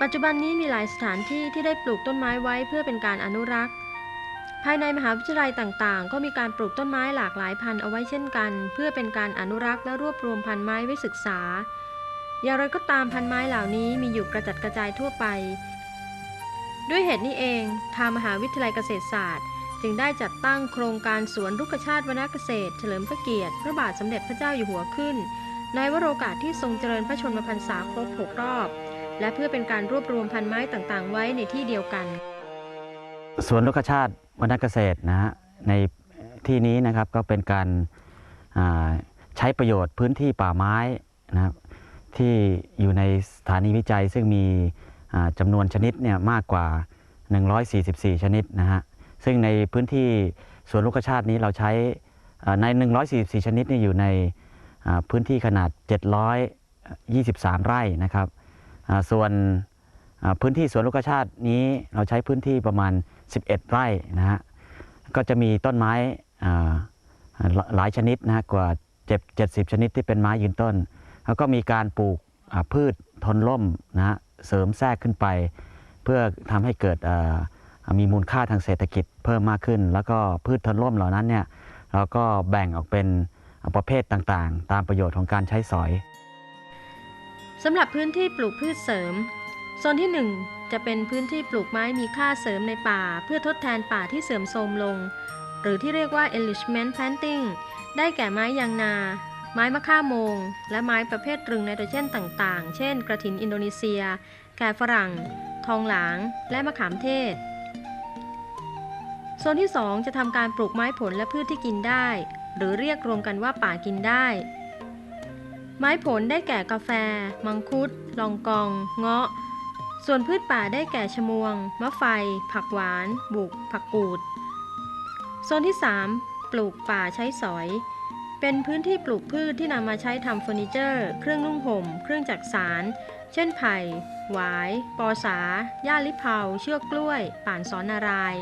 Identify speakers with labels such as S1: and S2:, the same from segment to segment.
S1: ปัจจุบันนี้มีหลายสถานที่ที่ได้ปลูกต้นไม้ไว้เพื่อเป็นการอนุรักษ์ ภายในมหาวิทยาลัยต่างๆ ก็มีการปลูกต้นไม้หลากหลายพันธุ์เอาไว้เช่นกัน เพื่อเป็นการอนุรักษ์และรวบรวมพันธุ์ไม้ไว้ศึกษา อย่างไรก็ตามพันธุ์ไม้เหล่านี้มีอยู่กระจัดกระจายทั่วไป ด้วยเหตุนี้เองทางมหาวิทยาลัยเกษตรศาสตร์จึงได้จัดตั้งโครงการสวนรุกชาติวรรณเกษตร เฉลิมพระเกียรติ พระบาทสมเด็จพระเจ้าอยู่หัวขึ้น ในวโรกาสที่ทรงเจริญพระชนมพรรษาครบ 6 รอบ และเพื่อเป็นการรวบรวมพันไม้ต่างๆ ไว้ในที่เดียวกัน
S2: สวนลูกชาติวรรณเกษตรนะฮะในที่นี้นะครับก็เป็นการใช้ประโยชน์พื้นที่ป่าไม้นะครับที่อยู่ในสถานีวิจัยซึ่งมีจำนวนชนิดเนี่ยมากกว่า 144 ชนิดนะฮะซึ่งในพื้นที่สวนลูกชาตินี้เราใช้อ่าใน 144 ชนิดเนี่ยอยู่ในพื้นที่ขนาด 723 ไร่นะครับ ส่วนพื้นที่สวนลูกชาตินี้เราใช้พื้นที่ประมาณ 11 ไร่นะฮะก็จะมีต้นไม้หลายชนิดนะฮะกว่า70 ชนิดที่เป็นไม้ยืนต้น แล้วก็มีการปลูกพืชทนร่มนะฮะเสริมแทรกขึ้นไป เพื่อทำให้เกิดมีมูลค่าทางเศรษฐกิจเพิ่มมากขึ้น แล้วก็พืชทนร่มเหล่านั้นเนี่ยเราก็แบ่งออกเป็นประเภทต่างๆ ตามประโยชน์ของการใช้สอย
S1: สำหรับพื้นที่ปลูกพืชเสริม โซนที่ 1 จะเป็นพื้นที่ปลูกไม้มีค่าเสริมในป่า เพื่อทดแทนป่าที่เสื่อมโทรมลง หรือที่เรียกว่า enrichment planting ได้แก่ไม้ยางนา ไม้มะค่าโมง และไม้ประเภทรึงไนโตรเจนต่างๆ เช่น กระถินอินโดนีเซีย แก่ฝรั่ง ทองหลาง และมะขามเทศ โซนที่ 2 จะทำการปลูกไม้ผลและพืชที่กินได้ หรือเรียกรวมกันว่าป่ากินได้ ไม้ผลได้แก่กาแฟ มังคุด ลองกอง เงาะ ส่วนพืชป่าได้แก่ชมวง มะไฟ ผักหวาน บุก ผักกูด โซนที่ 3 ปลูกป่าใช้สอย เป็นพื้นที่ปลูกพืชที่นำมาใช้ทำเฟอร์นิเจอร์ เครื่องนุ่งห่ม เครื่องจักสาร เช่นไผ่ หวาย ปอสาย่าลิเผา เชือกกล้วย ป่านสอนนาราย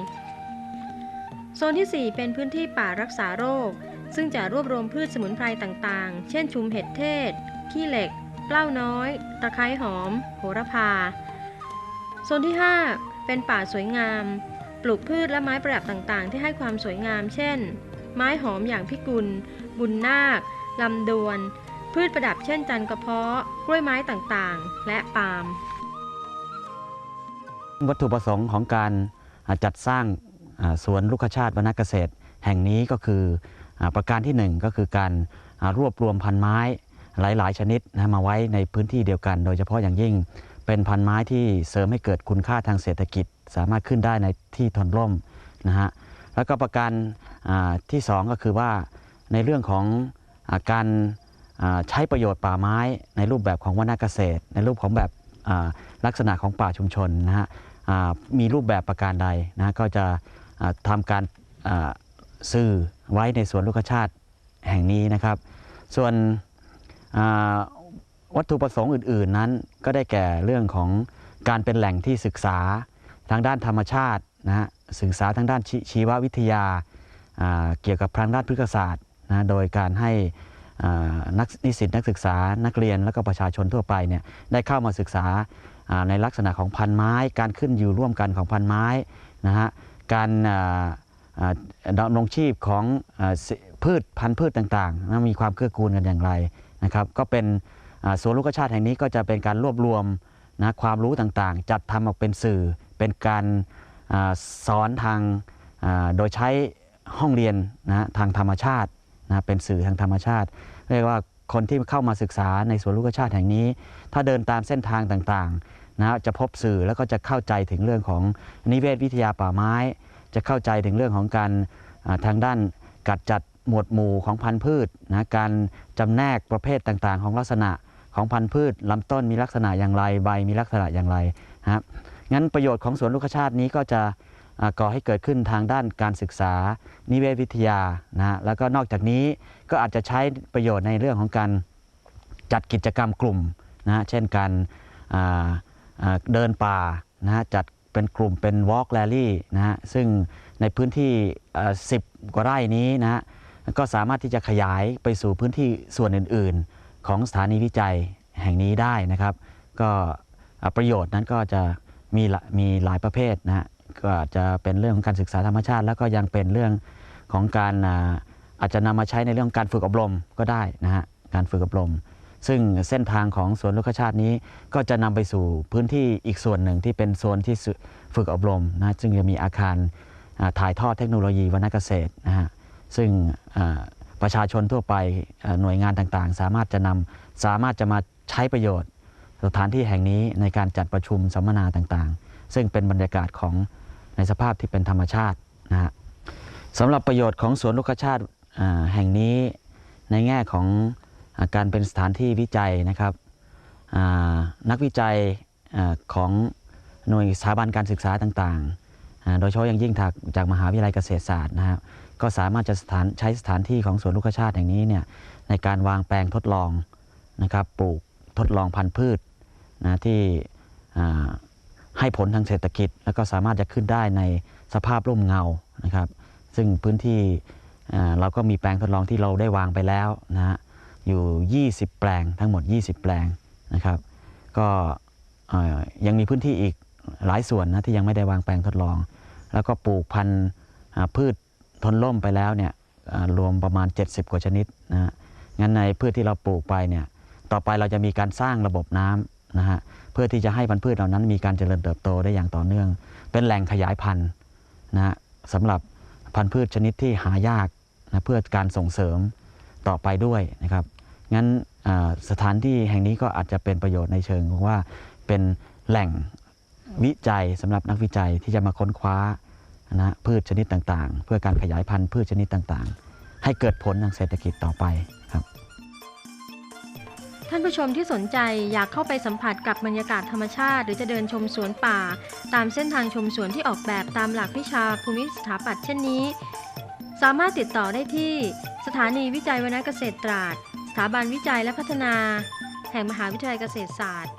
S1: โซนที่ 4 เป็นพื้นที่ป่ารักษาโรค ซึ่งจะรวบรวมพืชสมุนไพรต่างๆ เช่นชุมเห็ดเทศ ขี้เหล็ก เปล้าน้อย ตะไคร้หอม โหระพา โซนที่ 5 เป็นป่าสวยงาม ปลูกพืชและไม้ประดับต่างๆ ที่ให้ความสวยงาม เช่น ไม้หอมอย่างพิกุล บุญนาค ลำดวน พืชประดับเช่นจันกระเพาะ กล้วยไม้ต่างๆ และปาล์ม
S2: วัตถุประสงค์ของการจัดสร้าง สวนลูกชาติวรรณเกษตร แห่งนี้ก็คืออประการที่หนึ่งก็คือการรวบรวมพันไม้หลาย ๆ ชนิดนะมาไว้ในพื้นที่เดียวกัน โดยเฉพาะอย่างยิ่งเป็นพันไม้ที่เสริมให้เกิดคุณค่าทางเศรษฐกิจ สามารถขึ้นได้ในที่ทนร่มนะฮะแล้วก็ประการที่สองก็คือว่าในเรื่องของอาการใช้ประโยชน์ป่าไม้ในรูปแบบของวรรณเกษตร ในรูปของแบบลักษณะของป่าชุมชนนะฮะมีรูปแบบประการใดนะก็จะ อ่าทำการสื่อไว้ในสวนลูกชาติแห่งนี้นะครับ ส่วนวัตถุประสงค์อื่น ๆนั้น ก็ได้แก่เรื่องของการเป็นแหล่งที่ศึกษาทางด้านธรรมชาตินะฮะศึกษาทางด้านชชีววิทยาาเกี่ยวกับทางด้านพฤกษศาสตร์นะโดยการให้นักนิสิตนักศึกษานักเรียนและก็ประชาชนทั่วไปเนี่ยได้เข้ามาศึกษาาในลักษณะของพันไม้ การขึ้นอยู่ร่วมกันของพันไม้นะฮะ การดำรงชีพของอพืชพันธุ์พืชต่างๆ มีความเกื้อกูลกันอย่างไรนะครับ ก็เป็นสวนลูกชาติแห่งนี้ก็จะเป็นการรวบรวมนะความรู้ต่างๆ จัดทำออกเป็นสื่อ เป็นการอสอนทางโดยใช้ห้องเรียนนะทางธรรมชาตินะเป็นสื่อทางธรรมชาติ เรียกว่าคนที่เข้ามาศึกษาในสวนลูกชาติแห่งนี้ ถ้าเดินตามเส้นทางต่างๆ นะจะพบสื่อแล้วก็จะเข้าใจถึงเรื่องของนิเวศวิทยาป่าไม้ จะเข้าใจถึงเรื่องของการทางด้านกัดจัดหมวดหมู่ของพันธุ์พืชนะการจำแนกประเภทต่างๆ ของลักษณะของพันธุ์พืชลำต้นมีลักษณะอย่างไรใบมีลักษณะอย่างไรนะครับงั้นประโยชน์ของสวนลูกชาตินี้ก็จะก่อให้เกิดขึ้นทางด้านการศึกษา นิเวศวิทยานะแล้วก็นอกจากนี้ก็อาจจะใช้ประโยชน์ในเรื่องของการจัดกิจกรรมกลุ่มนะเช่นการอ่า เดินป่านะฮะจัดเป็นกลุ่มเป็น Walk Rally นะฮะซึ่งในพื้นที่ 10 กว่าไร่นี้นะฮะก็สามารถที่จะขยายไปสู่พื้นที่ส่วนอื่น ๆ ของสถานีวิจัยแห่งนี้ได้นะครับ ก็ประโยชน์นั้นก็จะมีมีหลายประเภทนะฮะก็จะเป็นเรื่องของการศึกษาธรรมชาติ แล้วก็ยังเป็นเรื่องของการอาอาจจะนำมาใช้ในเรื่องการฝึกอบรมก็ได้นะฮะการฝึกอบรม ซึ่งเส้นทางของสวนลูกชาตินี้ก็จะนำไปสู่พื้นที่อีกส่วนหนึ่งที่เป็นโซนที่ฝึกอบรมนะซึ่งจะมีอาคารถ่ายทอดเทคโนโลยีวรรณเกษตรนะฮะซึ่งประชาชนทั่วไปหน่วยงานต่างๆ สามารถจะนำสามารถจะมาใช้ประโยชน์ สถานที่แห่งนี้ในการจัดประชุมสัมมนาต่างๆ ซึ่งเป็นบรรยากาศของในสภาพที่เป็นธรรมชาตินะฮะสำหรับประโยชน์ของสวนลูกชาติแห่งนี้ในแง่ของ การเป็นสถานที่วิจัยนะครับนักวิจัยอของหน่วยสถาบันการศึกษาต่างๆ โดยเฉพาะอย่างยิ่งจากจากมหาวิทยาลัยเกษตรศาสตร์นะครับก็สามารถจะสถานใช้สถานที่ของสวนลูกชาติแห่งนี้เนี่ยในการวางแปลงทดลองนะครับปลูกทดลองพันธุ์พืชนะที่ให้ผลทางเศรษฐกิจ แล้วก็สามารถจะขึ้นได้ในสภาพร่มเงานะครับ ซึ่งพื้นที่เราก็มีแปลงทดลองที่เราได้วางไปแล้วนะฮะ อยู่ 20 แปลงทั้งหมด 20 แปลงนะครับ ก็ยังมีพื้นที่อีกหลายส่วนนะที่ยังไม่ได้วางแปลงทดลอง แล้วก็ปลูกพันธุ์พืชทนร่มไปแล้วเนี่ยรวมประมาณ 70 กว่าชนิดนะฮะงั้นในพืชที่เราปลูกไปเนี่ยต่อไปเราจะมีการสร้างระบบน้ำนะฮะเพื่อที่จะให้พันธุ์พืชเหล่านั้น มีการเจริญเติบโตได้อย่างต่อเนื่อง เป็นแหล่งขยายพันธุ์นะฮะสำหรับพันธุ์พืชชนิดที่หายากนะเพื่อการส่งเสริมต่อไปด้วยนะครับ งั้นสถานที่แห่งนี้ก็อาจจะเป็นประโยชน์ในเชิงว่าเป็นแหล่งวิจัยสำหรับนักวิจัยที่จะมาค้นคว้านะพืชชนิดต่างๆ เพื่อการขยายพันธุ์พืชชนิดต่างๆ ให้เกิดผลทางเศรษฐกิจต่อไปครับ
S1: ท่านผู้ชมที่สนใจอยากเข้าไปสัมผัสกับบรรยากาศธรรมชาติ หรือจะเดินชมสวนป่า ตามเส้นทางชมสวนที่ออกแบบตามหลักวิชาภูมิสถาปัตย์เช่นนี้ สามารถติดต่อได้ที่ สถานีวิจัยวรรณเกษตรตราด สถาบันวิจัยและพัฒนา แห่งมหาวิทยาลัยเกษตรศาสตร์